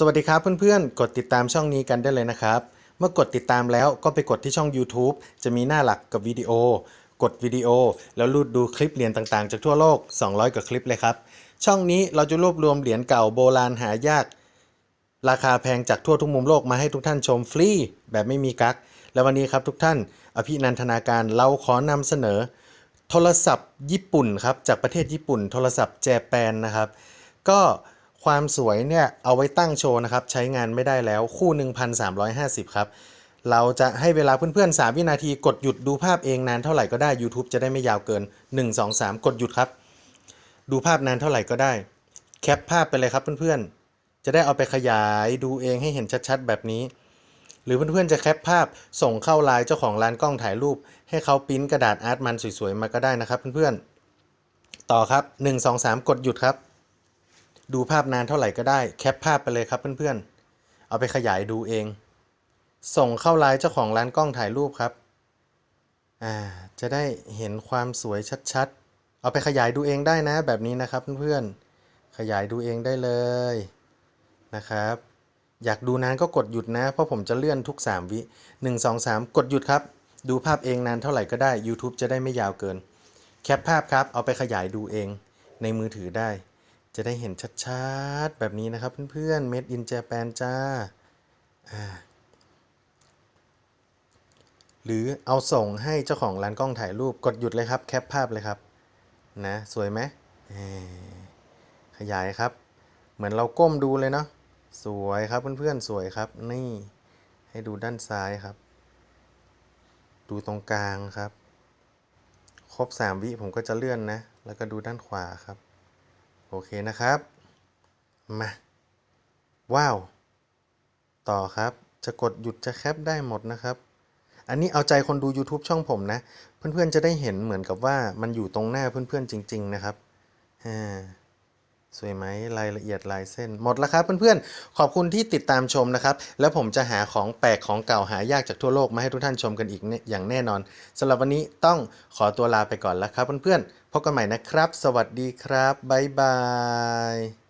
สวัสดีครับเพื่อนๆ กดติดตามช่องนี้กันได้เลยนะครับ เมื่อกดติดตามแล้วก็ไปกดที่ช่อง YouTube จะมีหน้าหลักกับวิดีโอ กดวิดีโอ แล้วรูดดูคลิปเหรียญต่างๆ จากทั่วโลก 200 กว่าคลิปเลยครับ ช่องนี้เราจะรวบรวมเหรียญเก่าโบราณหายาก ราคาแพงจากทั่วทุกมุมโลกมาให้ทุกท่านชมฟรีแบบไม่มีกักและวันนี้ครับทุกท่าน อภินันทนาการเราขอนำเสนอ โทรศัพท์ญี่ปุ่นครับจากประเทศญี่ปุ่น โทรศัพท์แจแปนนะครับ ก็ ความสวยเนี่ยเอาไว้ตั้งโชว์นะครับ ใช้งานไม่ได้แล้วคู่1,350 ครับ เราจะให้เวลาเพื่อนๆ 3 วินาทีกดหยุดดูภาพเองนานเท่าไหร่ก็ได้ YouTube จะได้ไม่ยาวเกิน 1 2 3 กดหยุดครับ ดูภาพนานเท่าไหร่ก็ได้ แคปภาพไปเลยครับเพื่อนๆ จะได้เอาไปขยายดูเองให้เห็นชัดๆ แบบนี้ หรือเพื่อนๆ จะแคปภาพส่งเข้าไลน์เจ้าของร้านกล้องถ่ายรูป ให้เขาปริ้นกระดาษอาร์ตมันสวยๆ มาก็ได้นะครับเพื่อนๆ ต่อครับ 1 2 3 กดหยุดครับ ดูภาพนานเท่าไหร่ก็ได้แคปภาพไปเลยครับเพื่อนๆ เอาไปขยายดูเอง ส่งเข้าไลน์เจ้าของร้านกล้องถ่ายรูปครับ อ่า จะได้เห็นความสวยชัดๆ เอาไปขยายดูเองได้นะแบบนี้นะครับเพื่อนๆ ขยายดูเองได้เลยนะครับ อยากดูนานก็กดหยุดนะ เพราะผมจะเลื่อนทุก 3 วิ 1 2 3 กดหยุดครับ ดูภาพเองนานเท่าไหร่ก็ได้ YouTube จะได้ไม่ยาวเกิน แคปภาพครับ เอาไปขยายดูเองในมือถือได้ จะได้เห็นชัดๆ แบบนี้นะครับเพื่อนๆ Made in Japan จ้า หรือเอาส่งให้เจ้าของร้านกล้องถ่ายรูปกดหยุดเลยครับ แคปภาพเลยครับ นะ สวยไหม ขยายครับ เหมือนเราก้มดูเลยเนาะ สวยครับเพื่อนๆ สวยครับ นี่ ให้ดูด้านซ้ายครับ ดูตรงกลางครับ ครบ 3 วิผมก็จะเลื่อนนะ แล้วก็ดูด้านขวาครับ โอเคนะครับ มา ว้าว ต่อครับ จะกดหยุดจะแคปได้หมดนะครับ อันนี้เอาใจคนดู YouTube ช่องผมนะ เพื่อนๆจะได้เห็นเหมือนกับว่ามันอยู่ตรงหน้าเพื่อนๆจริง ๆ นะครับ อ่า สวยไหมรายละเอียดลายเส้นหมดแล้วครับเพื่อนๆ ขอบคุณที่ติดตามชมนะครับ แล้วผมจะหาของแปลกของเก่าหายากจากทั่วโลกมาให้ทุกท่านชมกันอีกเนี่ยอย่างแน่นอนสำหรับวันนี้ต้องขอตัวลาไปก่อนแล้วครับเพื่อนๆพบกันใหม่นะครับ สวัสดีครับบ๊ายบาย